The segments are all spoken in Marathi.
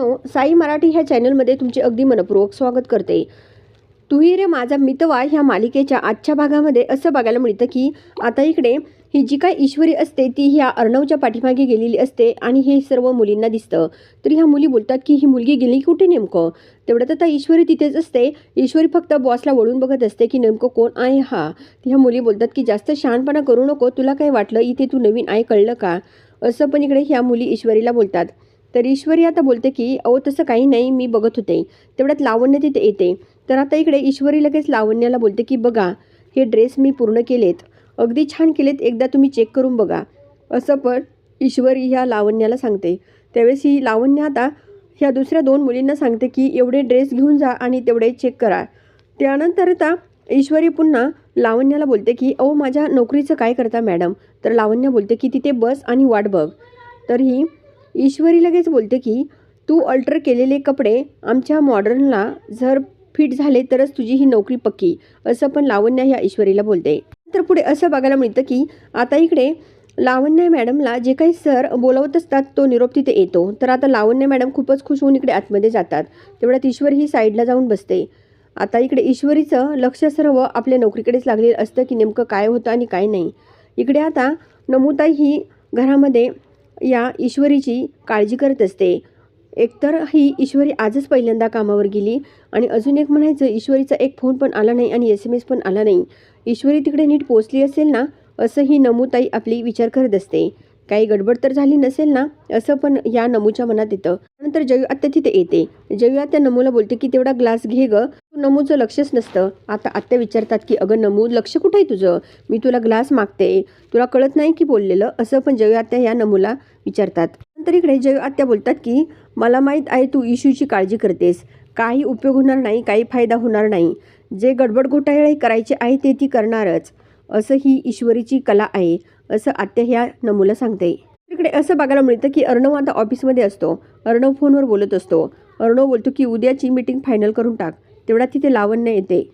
नो साई मराठी ह्या चॅनलमध्ये तुमचे अगदी मनपूर्वक स्वागत करते. तुही रे माझा मितवा ह्या मालिकेच्या आजच्या भागामध्ये असं बघायला मिळतं की आता इकडे ही जी काय ईश्वरी असते ती ह्या अर्णवच्या पाठीमागे गेलेली असते आणि हे सर्व मुलींना दिसतं. तर ह्या मुली बोलतात की ही मुलगी गेली कुठे नेमकं? तेवढ्यात आता ईश्वरी तिथेच असते. ईश्वरी फक्त बॉसला वळून बघत असते की नेमकं कोण आहे हा? ह्या मुली बोलतात की जास्त शहाणपणा करू नको तुला काय वाटलं? इथे तू नवीन आहे कळलं का? असं पण इकडे ह्या मुली ईश्वरीला बोलतात. तर ईश्वरी आता बोलते की अहो तसं काही नाही मी बघत होते. तेवढ्यात लावण्य तिथे येते. तर आता इकडे ईश्वरी लगेच लावण्याला बोलते की बघा हे ड्रेस मी पूर्ण केलेत. अगदी छान केलेत. एकदा तुम्ही चेक करून बघा. असं पण ईश्वरी ह्या लावण्याला सांगते. त्यावेळेस ही लावण्य आता ह्या दुसऱ्या दोन मुलींना सांगते की एवढे ड्रेस घेऊन जा आणि तेवढे चेक करा. त्यानंतर आता ईश्वरी पुन्हा लावण्याला बोलते की अहो माझ्या नोकरीचं काय करता मॅडम? तर लावण्य बोलते की तिथे बस आणि वाट बघ. तर ही ईश्वरी लगेच बोलते की तू अल्टर केलेले कपडे आमच्या मॉडर्नला जर फिट झाले तरच तुझी ही नोकरी पक्की असं पण लावण्या ह्या ईश्वरीला बोलते. तर पुढे असं बघायला मिळतं की आता इकडे लावण्य मॅडमला जे काही सर बोलवत असतात तो निरोप तिथे येतो. तर आता लावण्य मॅडम खूपच खुश होऊन इकडे आतमध्ये जातात. तेवढ्यात ईश्वर ही साईडला जाऊन बसते. आता इकडे ईश्वरीचं लक्ष सर्व आपल्या नोकरीकडेच लागलेलं असतं की नेमकं काय होतं आणि काय नाही. इकडे आता नमुताई ही घरामध्ये या ईश्वरीची काळजी करत असते. एकतर ही ईश्वरी आजच पहिल्यांदा कामावर गेली आणि अजून एक म्हणायचं ईश्वरीचा एक फोन पण आला नाही आणि एस एम एस पण आला नाही. ईश्वरी तिकडे नीट पोचली असेल ना असं ही नमुताई आपली विचार करत असते. काही गडबड तर झाली नसेल ना? असं पण या नमूच्या मनात येतं. नंतर जयू आत्या तिथे येते. जयू आत्या नमूला बोलते की तेवढा ग्लास घे ग. नमूचं लक्षच नसतं. आता आत्या विचारतात की अगं नमू लक्ष कुठं आहे तुझं? मी तुला ग्लास मागते. तुला कळत नाही की बोललेलं? असं पण जयू आत्या या नमूला विचारतात. नंतर इकडे जयू आत्या बोलतात की मला माहीत आहे तू इशूची काळजी करतेस. काही उपयोग होणार नाही काही फायदा होणार नाही. जे गडबड घोटाळे करायचे आहे ते ती करणारच. असं ही ईश्वरीची कला आहे. असं आत्या ह्या नमूला सांगते. तिकडे असं बघायला मिळतं की अर्णव आता ऑफिसमध्ये असतो. अर्णव फोनवर बोलत असतो. अर्णव बोलतो की उद्याची मीटिंग फायनल करून टाक. तेवढ्या तिथे लावण्य येते.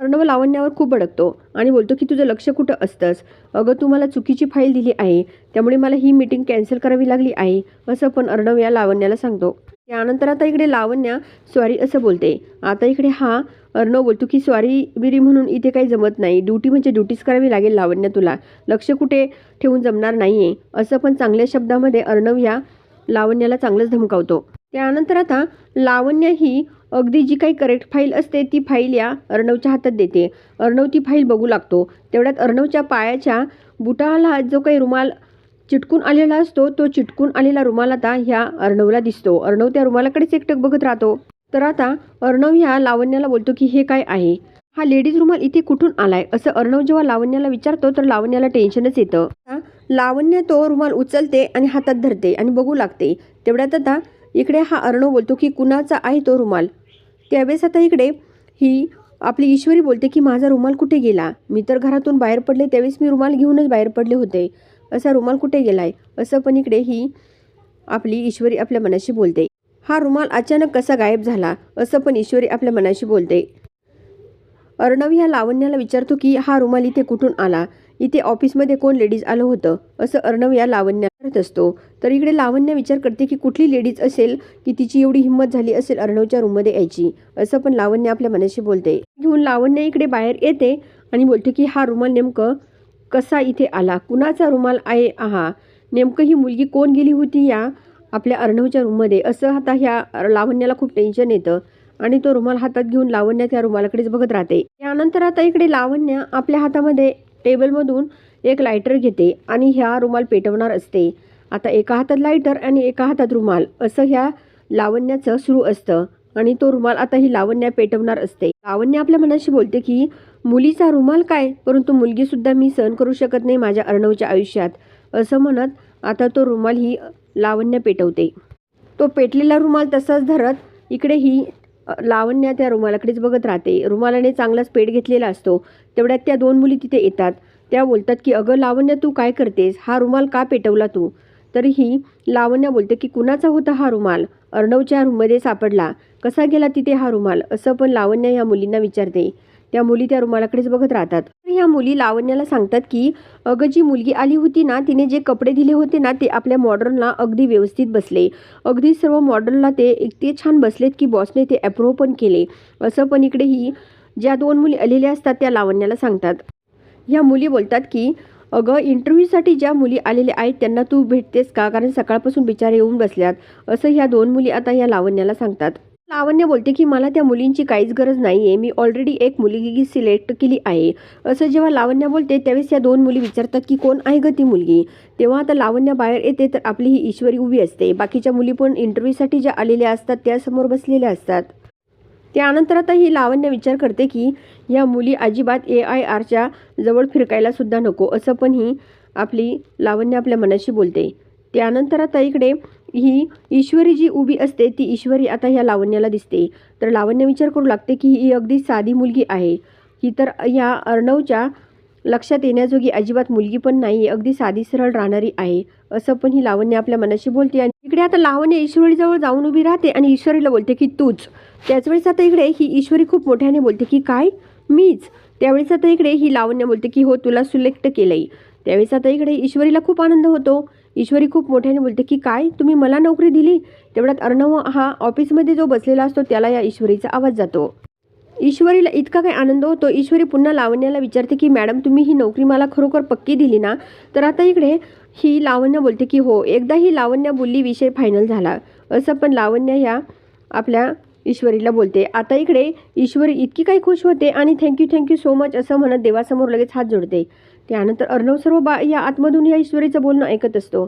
अर्णव लावण्यावर खूप भडकतो आणि बोलतो की तुझं लक्ष कुठं असतंस? अगं तू मला चुकीची फाईल दिली आहे. त्यामुळे मला ही मीटिंग कॅन्सल करावी लागली आहे. असं पण अर्णव या लावण्याला सांगतो. त्यानंतर आता इकडे लावण्या सॉरी असं बोलते. आता इकडे हा अर्णव बोलतो की सॉरी बिरी म्हणून इथे काही जमत नाही. ड्युटी म्हणजे ड्युटीच करावी लागेल लावण्य तुला. लक्ष कुठे ठेवून जमणार नाही आहे असं पण चांगल्या शब्दामध्ये अर्णव या लावण्याला चांगलंच धमकावतो. त्यानंतर आता लावण्य ही अगदी जी काही करेक्ट फाईल असते ती फाईल या अर्णवच्या हातात देते. अर्णव ती फाईल बघू लागतो. तेवढ्यात अर्णवच्या पायाच्या बुटाला जो काही रुमाल चिटकून आलेला असतो तो चिटकून आलेला रुमाल आता ह्या अर्णवला दिसतो. अर्णव त्या रुमालाकडेच एकटक बघत राहतो. तर आता अर्णव ह्या लावण्याला बोलतो की हे काय आहे? हा लेडीज रुमाल इथे कुठून आलाय? असं अर्णव जेव्हा लावण्याला विचारतो तर लावण्याला टेन्शनच येतं. लावण्या लावण्य तो रुमाल उचलते आणि हातात धरते आणि बघू लागते. तेवढ्यात आता इकडे हा अर्णव बोलतो की कुणाचा आहे तो रुमाल? त्यावेळेस आता इकडे ही आपली ईश्वरी बोलते की माझा रुमाल कुठे गेला? मी तर घरातून बाहेर पडले त्यावेळेस मी रुमाल घेऊनच बाहेर पडले होते. असा रुमाल कुठे गेलाय? असं पण इकडे ही आपली ईश्वरी आपल्या मनाशी बोलते. हा रुमाल अचानक कसा गायब झाला? असं पण ईश्वरी आपल्या मनाशी बोलते. अर्णव ह्या लावण्याला विचारतो की हा रुमाल इथे कुठून आला? इथे ऑफिसमध्ये कोण लेडीज आलं होतं? असं अर्णव या लावण्या करत असतो. तर इकडे लावण्य विचार करते की कुठली लेडीज असेल की तिची एवढी हिंमत झाली असेल अर्णवच्या रूममध्ये यायची? असं पण लावण्य आपल्या मनाशी बोलते. घेऊन लावण्य इकडे बाहेर येते आणि बोलते की हा रुमाल नेमकं कसा इथे आला? कुणाचा रुमाल आहे? आहा नेमकं ही मुलगी कोण गेली होती या? आपल्या अर्णवच्या रूममध्ये. असं आता ह्या लावण्याला खूप टेन्शन येतं आणि तो रुमाल हातात घेऊन लावण्या त्या रुमालाकडेच बघत राहते. त्यानंतर आता इकडे लावण्य आपल्या हातामध्ये टेबलमधून एक लायटर घेते आणि ह्या रुमाल पेटवणार असते. आता एका हातात लायटर आणि एका हातात रुमाल. असं ह्या लावण्याचं सुरू असतं आणि तो रुमाल आता ही लावण्या पेटवणार असते. लावण्य आपल्या मनाशी बोलते की मुलीचा रुमाल काय? परंतु मुलगीसुद्धा मी सहन करू शकत नाही माझ्या अर्णवच्या आयुष्यात. असं म्हणत आता तो रुमाल ही लावण्य पेटवते. तो पेटलेला रुमाल तसाच धरत इकडे ही लावण्य त्या रुमालाकडेच बघत राहते. रुमालाने चांगलाच पेट घेतलेला असतो. तेवढ्यात त्या दोन मुली तिथे येतात. त्या बोलतात की अगं लावण्य तू काय करतेस? हा रुमाल का पेटवला तू? तरीही लावण्य बोलते की कुणाचा होता हा रुमाल? अर्णवच्या रूममध्ये सापडला. कसा गेला तिथे हा रुमाल? असं पण लावण्य ह्या मुलींना विचारते. त्या मुली त्या रुमालाकडेच बघत राहतात. ह्या मुली लावण्याला सांगतात की अगं जी मुलगी आली होती ना तिने जे कपडे दिले होते ना ते आपल्या मॉडर्नला अगदी व्यवस्थित बसले. अगदी सर्व मॉडर्नला ते इतके छान बसलेत की बॉसने ते अप्रूव्ह पण केले. असं पण इकडे ही ज्या दोन मुली आलेल्या असतात त्या लावण्याला सांगतात. ह्या मुली बोलतात की अगं इंटरव्ह्यूसाठी ज्या मुली आलेल्या आहेत त्यांना तू भेटतेस का? कारण सकाळपासून बिचारे येऊन बसल्यात. असं ह्या दोन मुली आता या लावण्याला सांगतात. लावण्य बोलते की मला त्या मुलींची काहीच गरज नाही आहे मी ऑलरेडी एक मुलगी सिलेक्ट केली आहे. असं जेव्हा लावण्य बोलते त्यावेळेस या दोन मुली विचारतात की कोण आहे ग ती मुलगी? तेव्हा आता लावण्य बाहेर येते तर आपली ही ईश्वरी उभी असते. बाकीच्या मुली पण इंटरव्ह्यूसाठी ज्या आलेल्या असतात त्या समोर बसलेल्या असतात. त्यानंतर आता ही लावण्य विचार करते की या मुली अजिबात ए आय आरच्या जवळ फिरकायला सुद्धा नको. असं पण ही आपली लावण्य आपल्या मनाशी बोलते. त्यानंतर आता इकडे ही ईश्वरी जी उभी असते ती ईश्वरी आता ह्या लावण्याला दिसते. तर लावण्य विचार करू लागते की ही अगदी साधी मुलगी आहे. ही तर ह्या अर्णवच्या लक्षात येण्याजोगी अजिबात मुलगी पण नाही अगदी साधी सरळ राहणारी आहे. असं पण ही लावण्य आपल्या मनाशी बोलते आणि इकडे आता लावण्य ईश्वरीजवळ जाऊन उभी राहते आणि ईश्वरीला बोलते की तूच. त्याचवेळेस आता इकडे ही ईश्वरी खूप मोठ्याने बोलते की काय? मीच. त्यावेळेस आता इकडे ही लावण्य बोलते की हो तुला सिलेक्ट केलंय. त्यावेळेस आता इकडे ईश्वरीला खूप आनंद होतो. ईश्वरी खूप मोठ्याने बोलते की काय? तुम्ही मला नोकरी दिली? तेवढ्यात अर्णव हा ऑफिसमध्ये जो बसलेला असतो त्याला या ईश्वरीचा आवाज जातो. ईश्वरीला इतका काही आनंद होतो ईश्वरी पुन्हा लावण्याला विचारते की मॅडम तुम्ही ही नोकरी मला खरोखर पक्की दिली ना? तर आता इकडे ही लावण्य बोलते की हो एकदा ही लावण्य बोलली विषय फायनल झाला. असं पण लावण्य ह्या आपल्या ईश्वरीला बोलते. आता इकडे ईश्वरी इतकी काही खुश होते आणि थँक्यू थँक्यू सो मच असं म्हणत देवासमोर लगेच हात जोडते. त्यानंतर अर्णव सर्व बा या आतमधून या ईश्वरीचं बोलणं ऐकत असतो.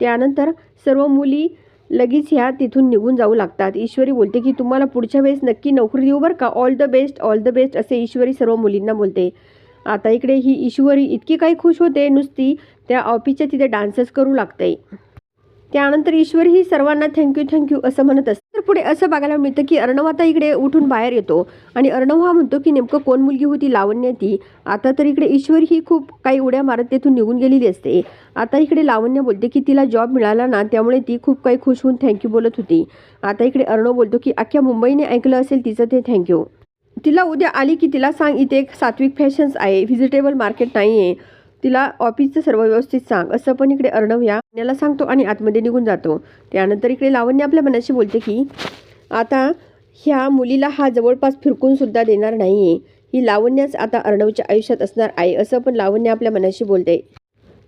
त्यानंतर सर्व मुली लगेच ह्या तिथून निघून जाऊ लागतात. ईश्वरी बोलते की तुम्हाला पुढच्या वेळेस नक्की नोकरी देऊ बरं का? All the best all the best असे ईश्वरी सर्व मुलींना बोलते. आता इकडे ही ईश्वरी इतकी काही खुश होते नुसती त्या ऑफिसच्या तिथे डान्सच करू लागते. त्यानंतर ईश्वर ही सर्वांना थँक्यू थँक्यू असं म्हणत असते. तर पुढे असं बघायला मिळतं की अर्णव आता इकडे उठून बाहेर येतो आणि अर्णव हा म्हणतो की नेमकं कोण मुलगी होती लावण्य ती? आता तर इकडे ईश्वर ही खूप काही उड्या मारत तेथून निघून गेलेली असते. आता इकडे लावण्य बोलते की तिला जॉब मिळाला ना त्यामुळे ती खूप काही खुश होऊन थँक्यू बोलत होती. आता इकडे अर्णव बोलतो की अख्ख्या मुंबईने ऐकलं असेल तिचं ते थँक्यू तिला उद्या आली की तिला सांग इथे एक सात्विक फॅशन्स आहे व्हिजिटेबल मार्केट नाही आहे तिला ऑफिसचं सर्व व्यवस्थित सांग असं पण इकडे अर्णव या याला सांगतो आणि आतमध्ये निघून जातो. त्यानंतर इकडे लावण्य आपल्या मनाशी बोलते की आता ह्या मुलीला हा जवळपास फिरकून सुद्धा देणार नाही आहे ही लावण्याच आता अर्णवच्या आयुष्यात असणार आहे असं पण लावण्य आपल्या मनाशी बोलते.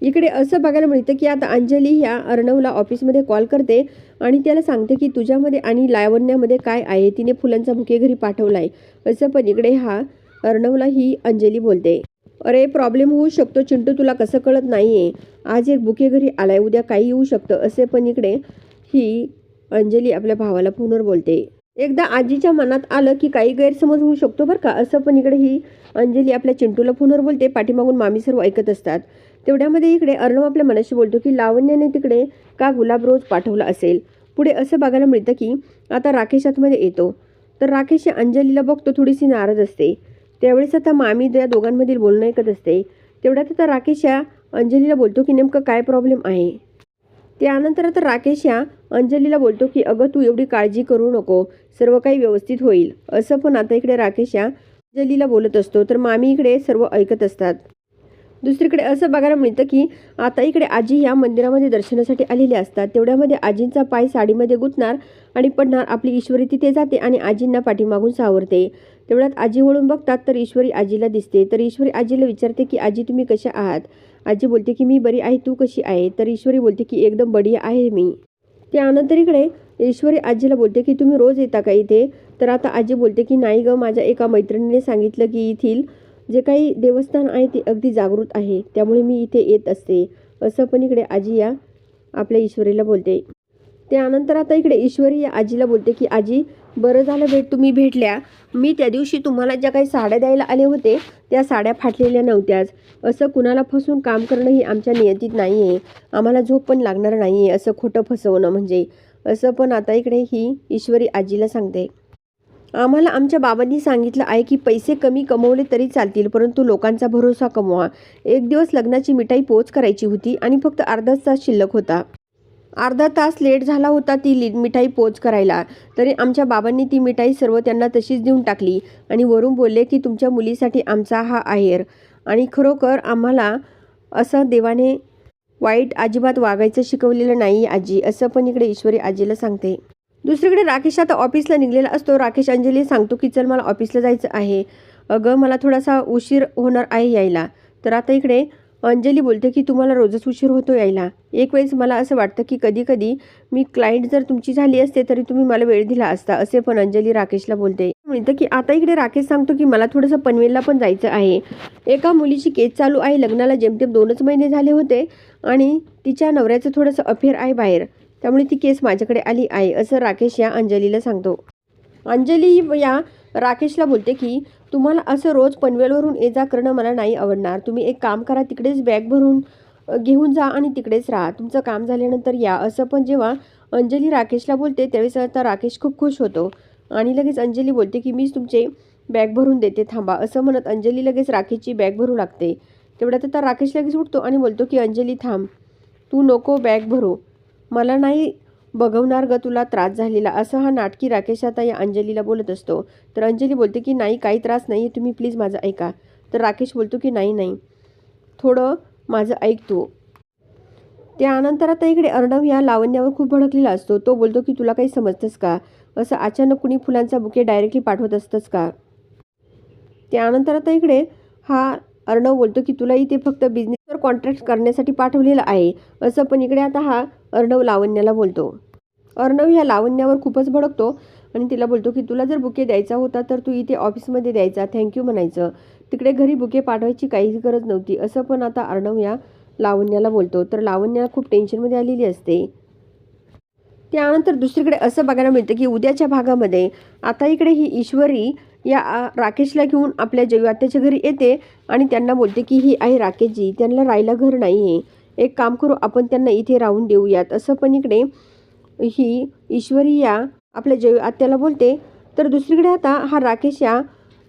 इकडे असं बघायला मिळतं की आता अंजली ह्या अर्णवला ऑफिसमध्ये कॉल करते आणि त्याला सांगते की तुझ्यामध्ये आणि लावण्यामध्ये काय आहे? तिने फुलांचा बुके घरी पाठवला आहे असं पण इकडे हा अर्णवला ही अंजली बोलते. अरे प्रॉब्लेम होऊ शकतो. चिंटू तुला कसं कळत नाही आहे आज एक बुके घरी आलाय उद्या काही येऊ शकतं. असे पण इकडे ही अंजली आपल्या भावाला फोनवर बोलते. एकदा आजीच्या मनात आलं की काही गैरसमज होऊ शकतो बरं का? असं पण इकडे ही अंजली आपल्या चिंटूला फोनवर बोलते. पाठीमागून मामी सर्व ऐकत असतात. तेवढ्यामध्ये इकडे अर्णव आपल्या मनाशी बोलतो की लावण्याने तिकडे का गुलाब रोज पाठवला असेल? पुढे असं बघायला मिळतं की आता राकेश आतमध्ये येतो. तर राकेश अंजलीला बघतो थोडीशी नाराज असते. त्यावेळेस आता मामी त्या दोघांमधील बोलणं ऐकत असते तेवढ्यात आता राकेश या अंजलीला बोलतो की नेमकं काय प्रॉब्लेम आहे? त्यानंतर आता राकेश या अंजलीला बोलतो की अगं तू एवढी काळजी करू नको सर्व काही व्यवस्थित होईल. असं पण आता इकडे राकेश या अंजलीला बोलत असतो. तर मामी इकडे सर्व ऐकत असतात. दुसरीकडे असं बघायला मिळतं की आता इकडे आजी ह्या मंदिरामध्ये दर्शनासाठी आलेल्या असतात. तेवढ्यामध्ये आजींचा पाय साडीमध्ये गुंतणार आणि पडणार. आपली ईश्वरी तिथे जाते आणि आजींना पाठीमागून सावरते. तेवढ्यात आजी वळून बघतात तर ईश्वरी आजीला दिसते. तर ईश्वरी आजीला विचारते की आजी तुम्ही कशा आहात? आजी बोलते की मी बरी आहे तू कशी आहे? तर ईश्वरी बोलते की एकदम बढिया आहे मी. त्यानंतर इकडे ईश्वरी आजीला बोलते की तुम्ही रोज येता का इथे? तर आता आजी बोलते की नाही ग माझ्या एका मैत्रिणीने सांगितलं की येथील जे काही देवस्थान आहे ते अगदी जागृत आहे. त्यामुळे मी इथे येत असते. असं पण इकडे आजी या आपल्या ईश्वरीला बोलते. त्यानंतर आता इकडे ईश्वरी या आजीला बोलते की आजी बरं झालं भेट तुम्ही भेटल्या. मी त्या दिवशी तुम्हाला ज्या काही साड्या द्यायला आले होते त्या साड्या फाटलेल्या नव्हत्याच. असं कुणाला फसून काम करणं ही आमच्या नियतीत नाही आहे आम्हाला झोप पण लागणार नाही आहे असं खोटं फसवणं म्हणजे. असं पण आता इकडे ही ईश्वरी आजीला सांगते. आम्हाला आमच्या बाबांनी सांगितलं आहे की पैसे कमी कमवले तरी चालतील परंतु लोकांचा भरोसा कमवा. एक दिवस लग्नाची मिठाई पोच करायची होती आणि फक्त अर्धाच तास शिल्लक होता. अर्धा तास लेट झाला होता ती लि मिठाई पोच करायला. तरी आमच्या बाबांनी ती मिठाई सर्व त्यांना तशीच देऊन टाकली आणि वरून बोलले की तुमच्या मुलीसाठी आमचा हा आहेर. आणि खरोखर आम्हाला असं देवाने वाईट अजिबात वागायचं शिकवलेलं नाही आजी. असं पण इकडे ईश्वरी आजीला सांगते. दुसरीकडे राकेश आता ऑफिसला निघलेला असतो. राकेश अंजली सांगतो की चल मला ऑफिसला जायचं आहे. अगं मला थोडासा उशीर होणार आहे यायला. तर आता इकडे अंजली बोलते की तुम्हाला रोजच उशीर होतो यायला. एक वेळेस मला असं वाटतं की कधी कधी मी क्लायंट जर तुमची झाली असते तरी तुम्ही मला वेळ दिला असता. असे पण अंजली राकेशला बोलते. म्हणतं की आता इकडे राकेश सांगतो की मला थोडंसं पनवेलला पण जायचं आहे. एका मुलीची केस चालू आहे. लग्नाला जेमतेम दोनच महिने झाले होते आणि तिच्या नवऱ्याचं थोडंसं अफेअर आहे बाहेर. त्यामुळे ती केस माझ्याकडे आली आहे असं राकेश या अंजलीला सांगतो. अंजली या राकेशला बोलते की तुम्हाला असं रोज पनवेलवरून ये जा करणं मला नाही आवडणार. तुम्ही एक काम करा तिकडेच बॅग भरून घेऊन जा आणि तिकडेच राहा. तुमचं काम झाल्यानंतर या. असं पण जेव्हा अंजली राकेशला बोलते त्यावेळेस आता राकेश खूप खुश होतो आणि लगेच अंजली बोलते की मीच तुमचे बॅग भरून देते थांबा. असं म्हणत अंजली लगेच राकेशची बॅग भरू लागते. तेवढ्यात आता राकेश लगेच उठतो आणि बोलतो की अंजली थांब. तू नको बॅग भरू. मला नाही बघवणार ग तुला त्रास झालेला. असं हा नाटकी राकेश आता या अंजलीला बोलत असतो. तर अंजली बोलते की नाही काही त्रास नाही तुम्ही प्लीज माझं ऐका. तर राकेश बोलतो की नाही नाही थोडं माझं ऐक तू. त्यानंतर आता इकडे अर्णव या लावण्यावर खूप भडकलेला असतो. तो बोलतो की तुला काही समजतंस का? असं अचानक कुणी फुलांचा बुके डायरेक्टली पाठवत असतंच का? त्यानंतर आता इकडे हा अर्णव बोलतो की तुला इथे फक्त बिझनेस कॉन्ट्रॅक्ट करण्यासाठी पाठवलेलं आहे असं पण इकडे आता हा अर्णव लावण्याला बोलतो. अर्णव ह्या लावण्यावर खूपच भडकतो आणि तिला बोलतो की तुला जर बुके द्यायचा होता तर तू इथे ऑफिसमध्ये द्यायचा थँक्यू म्हणायचं. तिकडे घरी बुके पाठवायची काहीच गरज नव्हती असं पण आता अर्णव या लावण्याला बोलतो. तर लावण्या खूप टेन्शनमध्ये आलेली असते. त्यानंतर दुसरीकडे असं बघायला मिळतं की उद्याच्या भागामध्ये आता इकडे ही ईश्वरी या आ, राकेशला घेऊन आपल्या जयवात्याच्या घरी येते आणि त्यांना बोलते की ही आहे राकेशजी त्यांना राहायला घर नाही आहे एक काम करू आपण त्यांना इथे राहून देऊयात. असं पण इकडे ही ईश्वरी या आपल्या जय आत्याला बोलते. तर दुसरीकडे आता हा राकेश या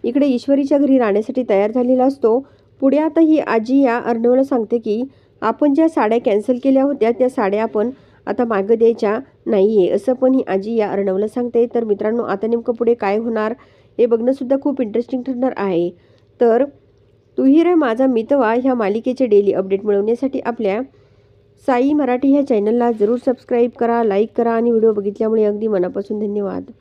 इकडे ईश्वरीच्या घरी राहण्यासाठी तयार झालेला असतो. पुढे आता ही आजी या अर्णवला सांगते की आपण ज्या साड्या कॅन्सल केल्या होत्या त्या साड्या आपण आता मागं द्यायच्या नाही आहे असं पण ही आजी या अर्णवला सांगते. तर मित्रांनो आता नेमकं पुढे काय होणार? हे बघणंसुद्धा खूप इंटरेस्टिंग ठरणार आहे. तर तुही रे माझा मितवा ह्या मालिकेचे डेली अपडेट मिळवण्यासाठी आपल्या साई मराठी ह्या चॅनलला जरूर सबस्क्राईब करा लाईक करा आणि व्हिडिओ बघितल्यामुळे अगदी मनापासून धन्यवाद.